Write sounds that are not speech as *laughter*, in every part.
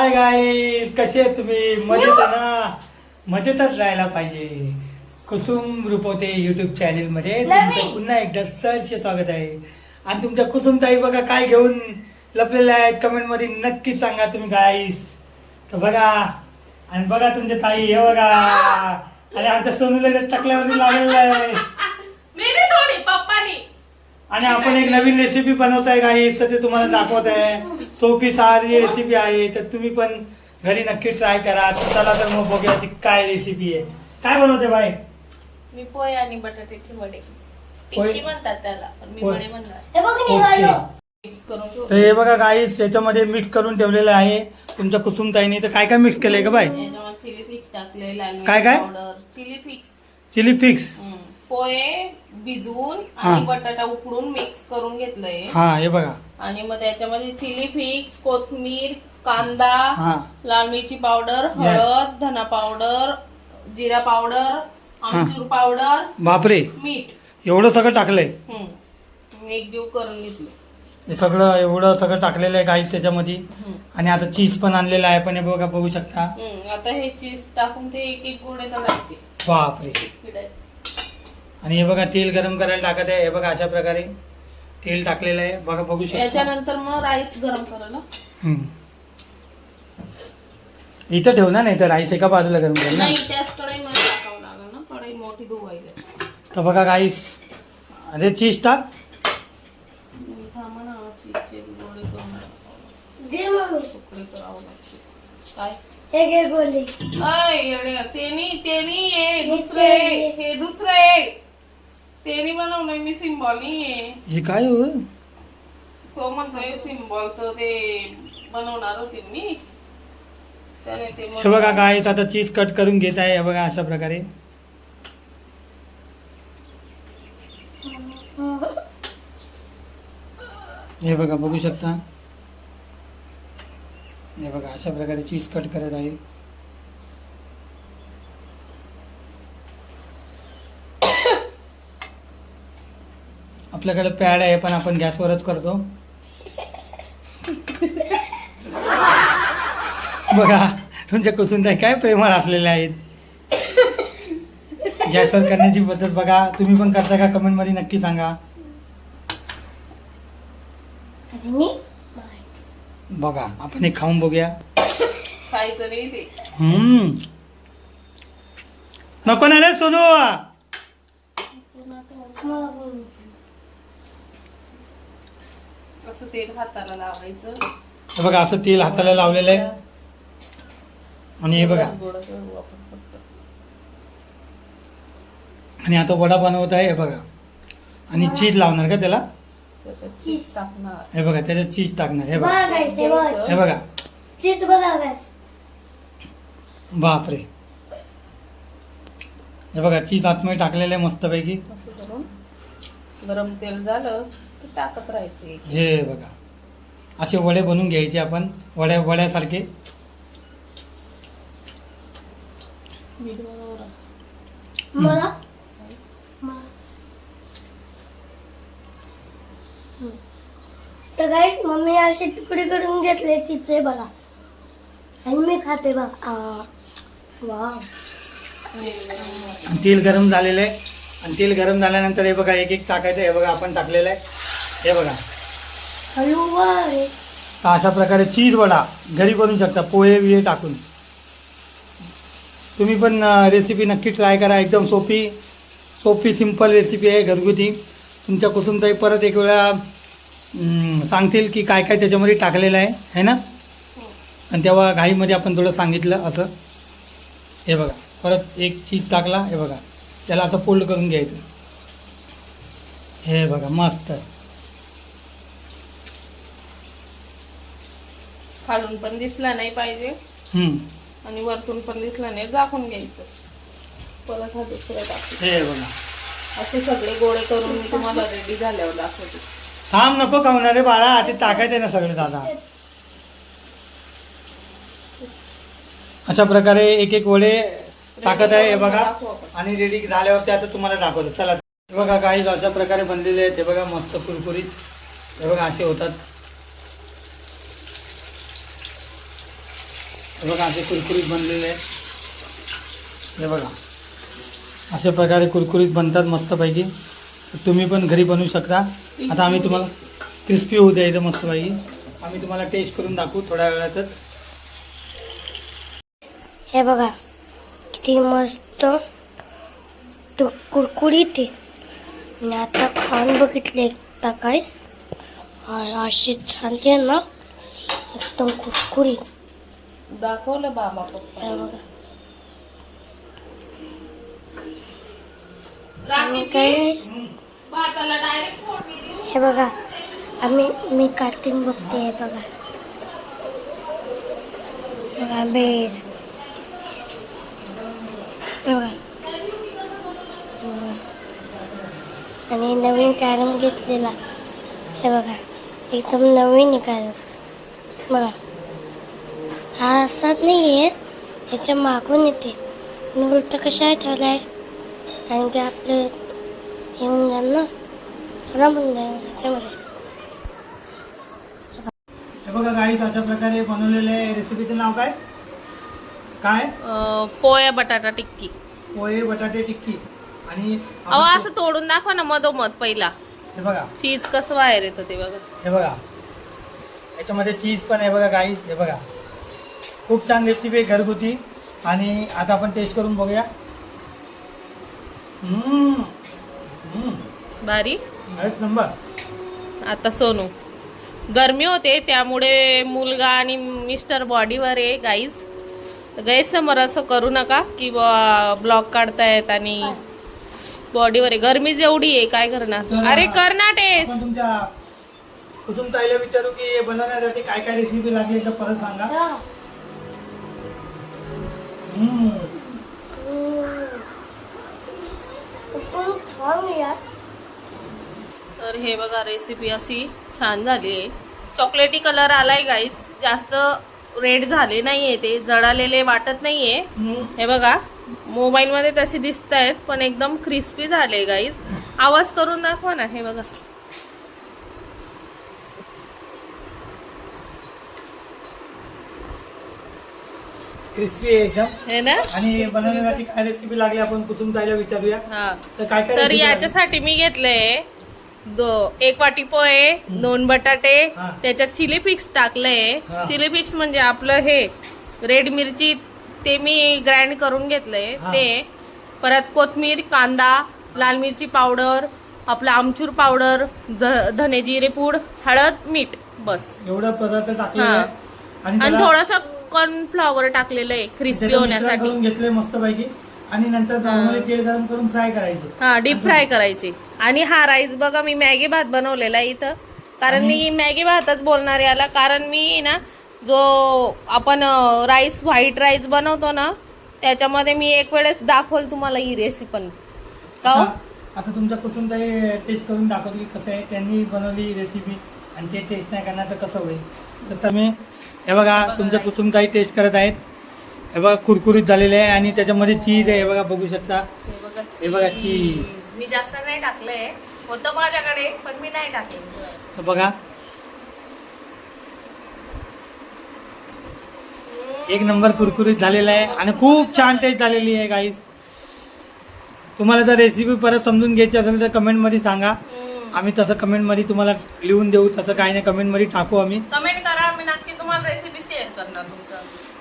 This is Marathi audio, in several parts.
हाय गाई कसे तुम्ही? मजेत आहे ना? मजेतच राहायला पाहिजे. कुसुम रुपवते युट्यूब चॅनेल मध्ये. तुमचं पुन्हा एकदा सहर्ष स्वागत आहे. आणि तुमच्या कुसुम ताई बघा काय घेऊन लपलेल्या आहेत. कमेंटमध्ये नक्की सांगा तुम्ही गाईस तर बघा. आणि बघा तुमच्या ताई हे बघा. आणि आमच्या सोनूला टकल्यावरती लागलेलं आहे. आणि आपण एक नवीन रेसिपी बनवत आहे गाईस तर ते तुम्हाला दाखवत आहे सोपी सारी रेसिपी आहे तर तुम्ही पण घरी नक्की ट्राय करा. चला तर मग बघूया ती काय रेसिपी आहे. काय बनवते बाई मी पोहे आणि बटाट्याची वडे. पोहे- टिक्की म्हणतात त्याला पण मी पोहे. वडे म्हणणार. हे बघ ओके. मिक्स करून ठेवू. तर हे बघा गाईस याच्यामध्ये मिक्स करून ठेवलेलं आहे. तुमच्या कुसुमताईने तर काय काय मिक्स केलंय का बाई? याच्यामध्ये चिली फिक्स टाकले लाल मिरची काय काय? Powder chilli fix chilli fix. पोहे भिजवून. आणि बटाटा उकडून मिक्स करून घेतलंय. हा हे बघा. आणि मग त्याच्यामध्ये चिली फिक्स कोथमीर कांदा हा. लाल मिरची पावडर हळद धना पावडर जिरा पावडर आमचूर पावडर बापरे. मीठ. एवढं सगळं टाकलंय. हम्म. एकजीव करून घेतलं. हे सगळं एवढं सगळं टाकलेलं आहे गाईस त्याच्यामध्ये. आणि आता चीज पण आणलेलं आहे पण हे बघा बघू शकता. आता हे चीज टाकून ते एक एक गोळे तळायचे. बापरे. आणि हे बघा तेल गरम करायला टाकत आहे. हे बघा अशा प्रकारे तेल टाकलेलं आहे. बघा बघू शकता. याच्यानंतर मग राईस गरम करायला. हम्म. इथं ठेव ना नाही तर राईस एका बाजूला गरम करेल ना? नाही त्याच कढईमध्ये टाकावं लागेल ना. कढई मोठी धुवायला. तर बघा गाईस अरे चीज टाक. थांबा ना चीजचे गोळे करून घे मग तुकडे करावं लागते काय? हे घे गोली अय येड्या, तेनी तेनी ये दुसरे. हे दुसरे. तेनी बनवलंय मी सिम्बॉलनी आहे हे काय हो? तो म्हणतोय सिम्बॉलचं ते बनवणार होते मी. त्याने ते हे बघा गाईस आता चीज कट करून घेत आहे. हे बघा अशा प्रकारे. हे बघा बघू शकता. हे बघा अशा प्रकारे चीज कट करत आहे. आपल्याकडे पॅड आहे पण आपण गॅसवरच करतो. बघा तुमच्या कुसुंताई काय प्रेमळ असलेले आहेत. गॅसवर करण्याची पद्धत बघा. तुम्ही पण करता का? कमेंटमध्ये नक्की सांगा. बघा आपण हे खाऊन बघूया. खायचं नाही ते. हम्म. नको ना रे सोनू. असं तेल हाताला लावायचं? हे बघा असं तेल हाताला लावलेलं आहे. आणि हे बघा. गोडं करू आपण फक्त. आणि आता वडा बनवत आहे हे बघा. आणि चीज लावणार का त्याला? त्याच्यात चीज टाकणार. हे बघा त्याच्यात चीज टाकणार हे बघा. बघा guys, हे बघ. हे बघा. चीज बघा guys. बापरे. हे बघा चीज आतमध्ये टाकलेलं आहे मस्तपैकी. असं करून गरम तेल झालं. टाकत राहायचे? हे बघा. असे वडे बनवून घ्यायचे आपण. वड्या वड्यासारखे. मीठ बरोबर मला मला. हम्म. तर गाईस मम्मी असे तुकडे करून घेतले तिचे बघा. आणि मी खाते बघा. आ. वाव आणि तेल गरम झालेलं आहे. आणि तेल गरम झाल्यानंतर हे बघा एक एक टाकायचं हे बघा आपण टाकलेलं आहे. हे बघा. अशा प्रकारे चीज वडा घरी बनवू शकता पोहे बिहे टाकून. तुम्ही पण रेसिपी नक्की ट्राय करा एकदम सोपी सोपी सिंपल रेसिपी आहे घरगुती. तुमच्या कुटुंबताई परत एक वेळा सांगतील की काय काय त्याच्यामध्ये टाकलेलं आहे है ना? आणि तेव्हा घाईमध्ये आपण थोडं सांगितलं असं. हे बघा परत एक चीज टाकला हे बघा. त्याला असं फोल्ड करून घ्यायचं. हे बघा मस्त. खालून पण दिसला नाही पाहिजे. आणि वरतून पण दिसला नाही झाकून घ्यायचं. परत हा दुसरा टाकू. हे बघा. असे सगळे गोळे करून मी तुम्हाला रेडी झाल्यावर दाखवते. थांब नको खावणार रे बाळा ते टाकायचे ना सगळे दादा. अशा प्रकारे एक एक वडे टाकत आहे हे बघा. आणि रेडी झाल्यावरती आता तुम्हाला दाखवतो. चला. बघा काही अशा प्रकारे बनलेले आहेत. हे बघा मस्त कुरकुरीत. हे बघा असे होतात. हे बघा असे कुरकुरीत बनलेले हे बघा. अशा प्रकारे कुरकुरीत बनतात मस्तपैकी. तुम्ही पण घरी बनवू शकता. आता आम्ही तुम्हाला क्रिस्पी होऊ द्यायचं मस्तपैकी. आम्ही तुम्हाला टेस्ट करून दाखवू थोड्या वेळातच. हे बघा किती मस्त तो कुरकुरीत आहे. आणि आता खाऊन बघितले एकदा काहीच असे छान आहे ना एकदम कुरकुरीत. दाखवलं बाबा पप्पा हे बघा. हे आम्ही मी कार्टून बघते हे बघा. बघा बेर. हे बघा. आणि नवीन कॅरम घेतलेला. हे बघा. एकदम नवीन कॅरम. बघा. हा असाच नाही आहे ह्याच्या मागून येते. आणि उलट कशा आहे ठेवलाय? आणि ते आपलं हे होऊन जाईल ना? होऊन जाईल ह्याच्यामध्ये हे बघा गाईस अशा प्रकारे बनवलेले रेसिपीचं नाव काय? काय? पोया बटाटा टिक्की. पोहे बटाटे टिक्की. आणि अहो असं तोडून दाखवा ना मधोमध पहिला. हे बघा. चीज कसं बाहेर येतं ते बघा. हे बघा. याच्यामध्ये चीज पण आहे बघा गाईस हे बघा. खूप छान रेसिपी आहे घरगुती. आणि आता आपण टेस्ट करून बघूया. हम्म. हम्म. बारी. एक नंबर. आता सोनू. गरमी होते त्यामुळे मुलगा आणि मिस्टर बॉडीवर आहे गाईज गैरसमोर असं करू नका की ब्लॉक काढतायत आणि बॉडीवर आहे. गरमी जेवढी आहे काय करणार? अरे कर ना टेस्ट तुमच्या कुठून ताईला विचारू की हे बनवण्यासाठी काय काय रेसिपी लागली तर परत सांगा. तर हे बघा रेसिपी अशी छान झाली आहे. चॉकलेटी कलर आलाय गाईज जास्त रेड झाले नाहीये ते जळालेले वाटत नाहीये. हे बघा मोबाईल मध्ये तसे दिसत आहेत पण एकदम क्रिस्पी झाले गाईज आवाज करून दाखवा ना हे बघा. क्रिस्पी आहे एकदम हे ना आणि बनवण्यासाठी काय रेसिपी लागली आपण कुठून ताईला विचारूया हा तर काय काय तर recipe लागली? याच्यासाठी मी घेतलंय दो एक वाटी पोहे दोन बटाटे हा. त्याच्यात चिली फिक्स टाकलंय हा. चिली फिक्स म्हणजे आपलं हे रेड मिरची ते मी ग्राइंड करून घेतलंय हा. ते परत कोथमीर कांदा लाल मिरची पावडर आपलं आमचूर पावडर ध- धने जिरे पूड हळद मीठ बस एवढं पदार्थ टाकलेले हा. आहे आणि आणि त्याला- थोडस कॉर्नफ्लॉवर टाकलेलं आहे क्रिस्पी होण्यासाठी. घेतले मस्त पैकी आणि नंतर नॉर्मली तेल गरम करून फ्राय करायचे. हा डीप फ्राय करायची. आणि हा राईस बघा मी मॅगी भात बनवलेला आहे इथं. कारण मी मॅगी भातच बोलणार याला. कारण मी ना जो आपण राईस व्हाईट राईस बनवतो ना त्याच्यामध्ये मी एक वेळेस दाखवल तुम्हाला ही रेसिपी पण. का हो? आता तुमच्या कुसुम ताई टेस्ट करून दाखवतील कसं आहे. त्यांनी बनवली रेसिपी आणि ते टेस्ट नाही करणार तर कसं होईल? तर तुम्ही हे बघा तुमच्या कुसुम ताई टेस्ट करत आहेत. हे बघा कुरकुरीत झालेले आहे आणि त्याच्यामध्ये चीज आहे हे बघा बघू शकता. हे बघा cheese. मी जास्त नाही टाकलंय. होतं माझ्याकडे पण मी नाही टाकले बघा. एक नंबर कुरकुरीत झालेला आहे आणि खूप छान टेस्ट झालेली आहे गाईस तुम्हाला जर रेसिपी परत समजून घ्यायची असेल तर कमेंटमध्ये सांगा. आम्ही तसं कमेंटमध्ये तुम्हाला लिहून देऊ तसं काही नाही. कमेंटमध्ये टाकू आम्ही. कमेंट करा मी नक्की तुम्हाला रेसिपी शेअर करणार तुमच्या.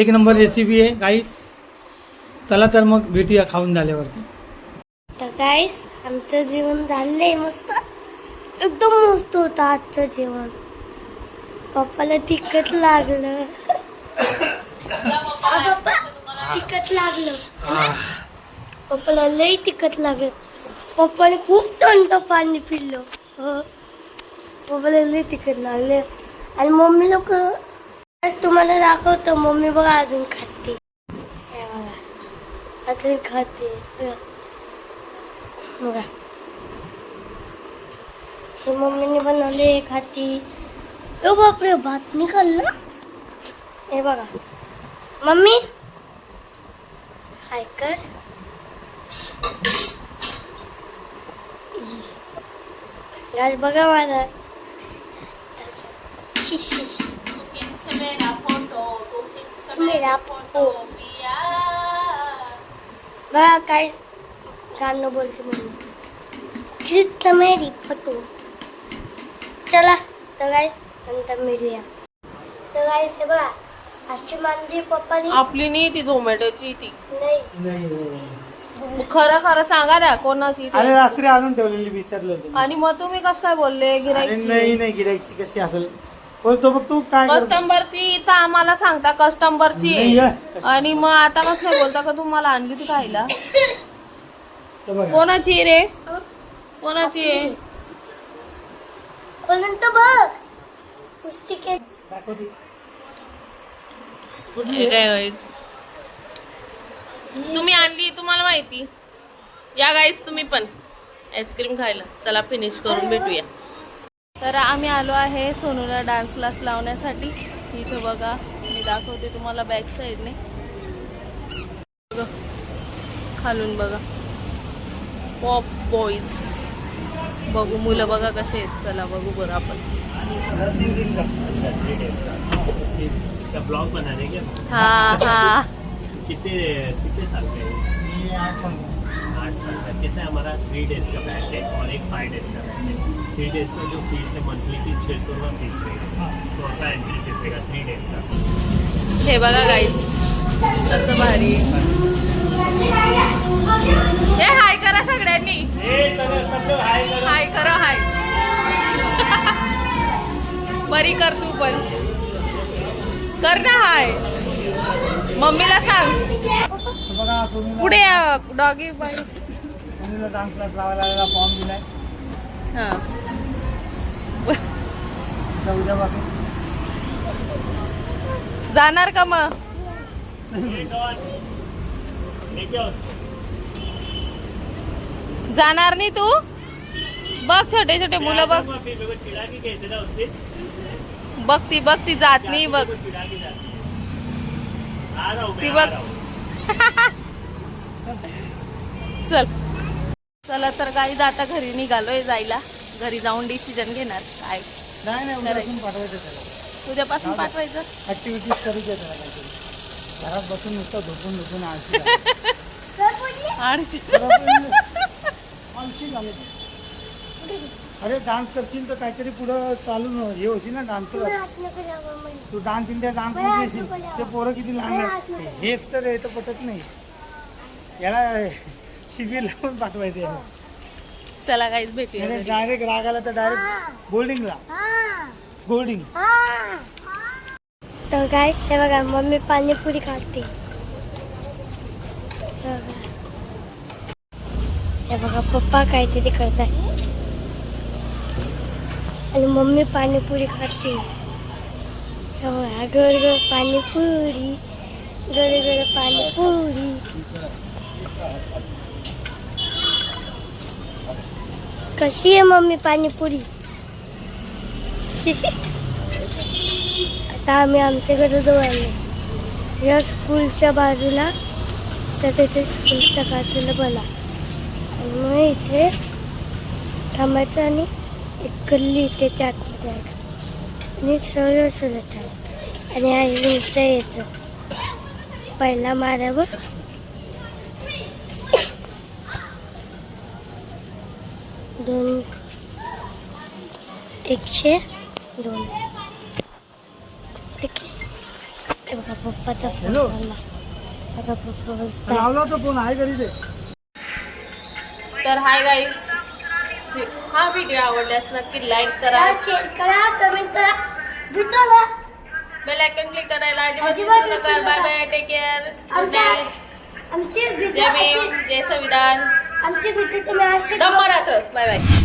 एक नंबर रेसिपी आहे गाईस चला तर मग भेटूया खाऊन झाल्यावरती. तर काहीच आमचं जेवण झालंय मस्त. एकदम मस्त होतं आजचं जेवण. पप्पाला तिखट लागलं. पप्पा तिखट लागलं. पप्पाला लई तिखट लागलं. पप्पाने खूप थंड पाणी पिलं. हो. पप्पाला लई तिखट लागले. आणि मम्मी लोक आज तुम्हाला दाखवतो. मम्मी बघा अजून खाते. हे बघा. अजून खाते. बघा. हे मम्मीने बनवले खाती. ओ बापरे भात निघाला. हे बघा. मम्मी. हाय कर. आज बघा माझा बघा काय गाणं बोलते म्हणून. खिच मेरी फटू. चला तर गाईस नंतर मिळूया. तर गाईस हे बघा अशी मांदी पप्पानी आपली नाही ती झोमॅटोची ती. नाही. मग खरं खरं सांगा ना कोणाची ती? अरे रात्री आणून ठेवलेली विचारलं होतं मी. आणि मग तुम्ही कसं काय बोलले अरे नाही नाही गिरायची कशी असेल बोलतो बघ तू काय करतो? कस्टमरची इथं आम्हाला सांगता कस्टमरची. आणि मग आता कसं काय बोलता का तुम्हाला आणली ती खायला तर बघा. कोणाची रे कोणाची आहे बघ कुस्ती के दाखव ती. हे काय? तुम्ही आणली तुम्हाला माहिती. या गाईस तुम्ही पण. आईस्क्रीम खायला. चला फिनिश करून भेटूया. तर आम्ही आलो आहे सोनूला डान्स क्लास लावण्यासाठी. इथं बघा मी दाखवते तुम्हाला बॅक साईडने बघा. खालून बघा. पॉप बॉईज बघू मुलं बघा कसे आहेत. चला बघू बरं आपण. हा हा. कितने कितने साल का है मी आज सांगतो. आठ साल. का कैसे हमारा थ्री डेज का बैच है और एक फाइव डेज का बैच है थ्री डेज का जो फीस है मंथली की छः सौ रुपये फीस रहेगा सौ रुपये एंट्री फीस रहेगा थ्री डेज का हे बघा गाईज कसं भारी. हे हाय करा सगळ्यांनी. सब लोग हाई करो. हाय करा हाय *laughs* बरी कर तू पण. कर ना हाय मम्मीला सांग. पुढे डॉगी बाई. सोनीला डान्स क्लास लावायला आलेला फॉर्म दिलाय. हा. तर उद्यापासून जाणार का मग? जाणार नाही तू? बघ छोटे छोटे मुलं बघ. फिर मेरे को चिढ़ा के कहते ना उससे बघ ती बघ ती जात नाही बघ मेरे को चिढ़ा के जाते आ रहा हूँ ती बघ. चल. चला तर काही आता घरी निघालोय जायला. घरी जाऊन डिसिजन घेणार. काय पाठवायचं उद्यापासून पाठवायचं? ऍक्टिव्हिटीज करू घरात बसून नुसतं झोपून आळशी आळशी. अरे डान्स करशील तर काहीतरी पुढं चालू न- हे होशील ना डान्स तू डान्स इंडिया डान्समध्ये येशील. ते पोरं किती लहान. हेच तर येतं पटत नाही. याला शिबिरला पण पाठवायचं याला. चला काहीच भेटूया घरी. डायरेक्ट राग आला तर डायरेक्ट बोर्डिंगला बोर्डिंग तर काय हे बघा मम्मी पाणीपुरी खाते. हे बघा. हे बघा पप्पा काहीतरी करतात आणि मम्मी पाणीपुरी खाते गर गर पाणीपुरी गर गर पाणीपुरी कशी आहे मम्मी पाणीपुरी आता आम्ही आमच्या घरी जवळ आलो या स्कूलच्या बाजूला तर तिथे स्कूलच्या बाजूला बोला आणि मग इथे थांबायचं आणि एक गल्ली इथे चाटमध्ये आहे आणि सरळ सरळ चाल आणि हा उंचा येतो. पहिला माऱ्यावर दोन. एकशे दोन. ठीक आहे. हे बघा पप्पाचा फोन. आला. बघा पप्पा बोलतात लावला तर फोन आहे घरी ते तर हाय गाईज हा व्हिडिओ आवडल्यास नक्की लाईक करा. शेअर करा कमेंट करा. भेटूया बेल आयकन क्लिक करायला अजिबात विसरू नका. बाय. बाय टेक केअर आमच्या आमचे जय भीम जय संविधान. आमचे व्हिडिओ तुम्ही असे दम रात्र बाय बाय